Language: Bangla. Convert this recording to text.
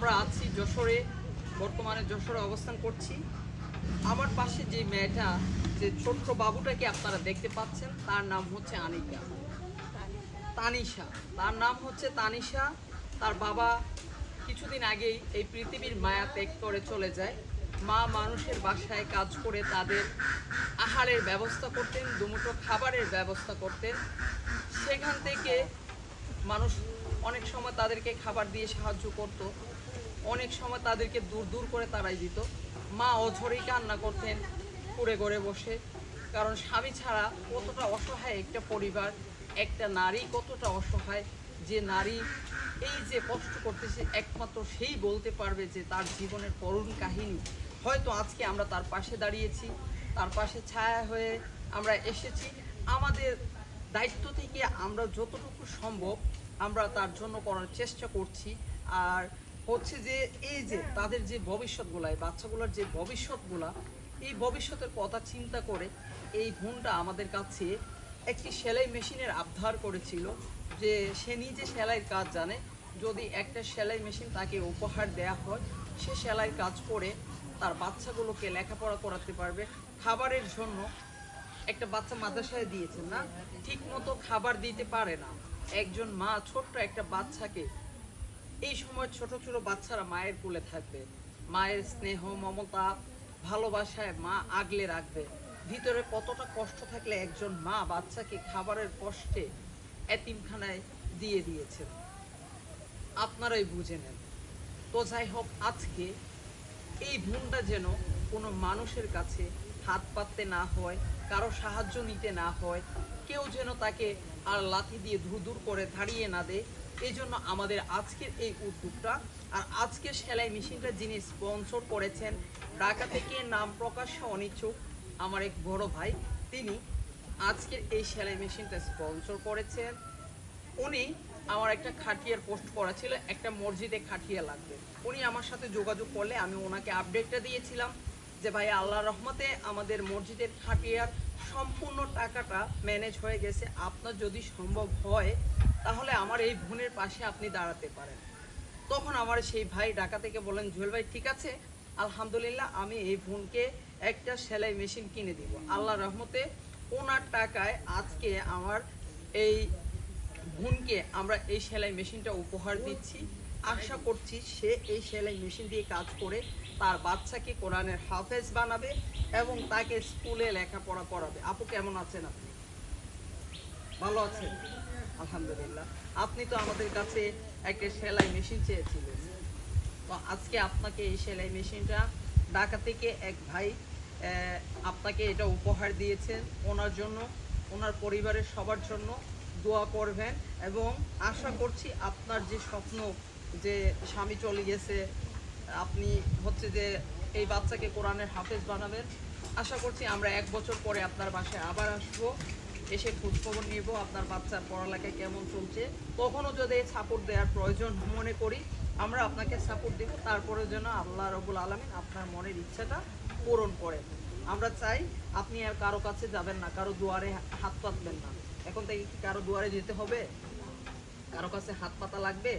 আমরা আছি যশোরে, বর্তমানে যশোরে অবস্থান করছি। আমার পাশে যে মেয়েটা, যে ছোট্ট বাবুটাকে আপনারা দেখতে পাচ্ছেন, তার নাম হচ্ছে আনিকা তানিশা। তার নাম হচ্ছে তানিশা। তার বাবা কিছুদিন আগেই এই পৃথিবীর মায়া ত্যাগ করে চলে যায়। মা মানুষের বাসায় কাজ করে তাদের আহারের ব্যবস্থা করতেন, দুমুঠো খাবারের ব্যবস্থা করতেন। সেখান থেকে মানুষ অনেক সময় তাদেরকে খাবার দিয়ে সাহায্য করত। অনেক সময় তাদেরকে দূর দূর করে তাড়াই দিত। মা অঝরেই কান্না করতেন, কুড়ে ঘরে বসে। কারণ স্বামী ছাড়া কতটা অসহায় একটা পরিবার, একটা নারী কতটা অসহায়, যে নারী এই যে কষ্ট করতেছে, একমাত্র সেই বলতে পারবে যে তার জীবনের করুণ কাহিনী। হয়তো আজকে আমরা তার পাশে দাঁড়িয়েছি, তার পাশে ছায়া হয়ে আমরা এসেছি। আমাদের দায়িত্ব থেকে আমরা যতটুকু সম্ভব আমরা তার জন্য করার চেষ্টা করছি। আর হচ্ছে যে এই যে তাদের যে ভবিষ্যৎগুলা, এই বাচ্চাগুলোর যে ভবিষ্যৎগুলা, এই ভবিষ্যতের কথা চিন্তা করে এই বোনটা আমাদের কাছে একটি সেলাই মেশিনের আবধার করেছিল যে সে নিজে সেলাইয়ের কাজ জানে। যদি একটা সেলাই মেশিন তাকে উপহার দেয়া হয়, সে সেলাইয়ের কাজ করে তার বাচ্চাগুলোকে লেখাপড়া করাতে পারবে। খাবারের জন্য একটা বাচ্চা মাদ্রাসায় দিয়েছেন না? ঠিক মতো খাবার দিতে পারে না। একজন মা ছোট্ট একটা বাচ্চাকে এই সময় ছোট ছোট বাচ্চারা মায়ের কোলে থাকবে। মায়ের স্নেহ, মমতা, ভালোবাসায় মা আগলে রাখবে। ভিতরে কতটা কষ্ট থাকলে একজন মা বাচ্চাকে খাবারের কষ্টে এতিমখানায় দিয়ে দিয়েছেন। আপনারাই বুঝে নেন। তো যাই হোক, আজকে এই ভুলটা যেন কোনো মানুষের কাছে হাত পাততে না হয় কারও সাহায্য নিতে না হয়, কেউ যেন তাকে আর লাথি দিয়ে ধুর করে ধারিয়ে না দেয় এই জন্য আমাদের আজকের এই উদ্যোগটা আর আজকের সেলাই মেশিনটা যিনি স্পন্সর করেছেন, ঢাকা থেকে নাম প্রকাশ্যে অনিচ্ছুক আমার এক বড় ভাই, তিনি আজকের এই সেলাই মেশিনটা স্পন্সর করেছেন। উনি আমার একটা খাটিয়ার পোস্ট করা ছিল, একটা মসজিদে খাটিয়া লাগবে। উনি আমার সাথে যোগাযোগ করলে আমি ওনাকে আপডেটটা দিয়েছিলাম। যে ভাই আল্লাহ রহমতে আমাদের মসজিদের খাটিয়ার সম্পূর্ণ টাকাটা ম্যানেজ হয়ে গেছে। আপনার যদি সম্ভব হয়, তাহলে আমার এই বোনের পাশে আপনি দাঁড়াতে পারেন। তখন আমার সেই ভাই ঢাকা থেকে বলেন জুয়েল ভাই, ঠিক আছে? আলহামদুলিল্লাহ, আমি এই বোনকে একটা সেলাই মেশিন কিনে দিব। আল্লাহ রহমতে ওনার টাকায় আজকে আমার এই বোনকে আমরা এই সেলাই মেশিনটা উপহার দিচ্ছি। আশা করছি সে এই সেলাই মেশিন দিয়ে কাজ করে তার বাচ্চাকে কোরআনের হাফেজ বানাবে এবং তাকে স্কুলে লেখাপড়া করাবে। আপু, কেমন আছেন আপনি? ভালো আছেন? আলহামদুলিল্লাহ। আপনি তো আমাদের কাছে একটা সেলাই মেশিন চেয়েছিলেন। তো আজকে আপনাকে এই সেলাই মেশিনটা ঢাকা থেকে এক ভাই আপনাকে এটা উপহার দিয়েছেন ওনার জন্য, ওনার পরিবারের সবার জন্য দোয়া করবেন এবং আশা করছি আপনার যে স্বপ্ন যে স্বামী চলে গেছে, আপনি হচ্ছে যে এই বাচ্চাকে কোরআনের হাফেজ বানাবেন। আশা করছি আমরা এক বছর পরে আপনার বাসায় আবার আসব, এসে খোঁজখবর নিব আপনার বাচ্চার পড়ালেখা কেমন চলছে। তখনও যদি সাপোর্ট দেওয়ার প্রয়োজন মনে করি, আমরা আপনাকে সাপোর্ট দেব। তারপরে যেন আল্লাহ রবুল আলমিন আপনার মনের ইচ্ছাটা পূরণ করেন। আমরা চাই আপনি আর কারও কাছে যাবেন না, কারও দুয়ারে হাত পাতবেন না। এখন থেকে কি কারও দুয়ারে যেতে হবে? কারও কাছে হাত পাতা লাগবে?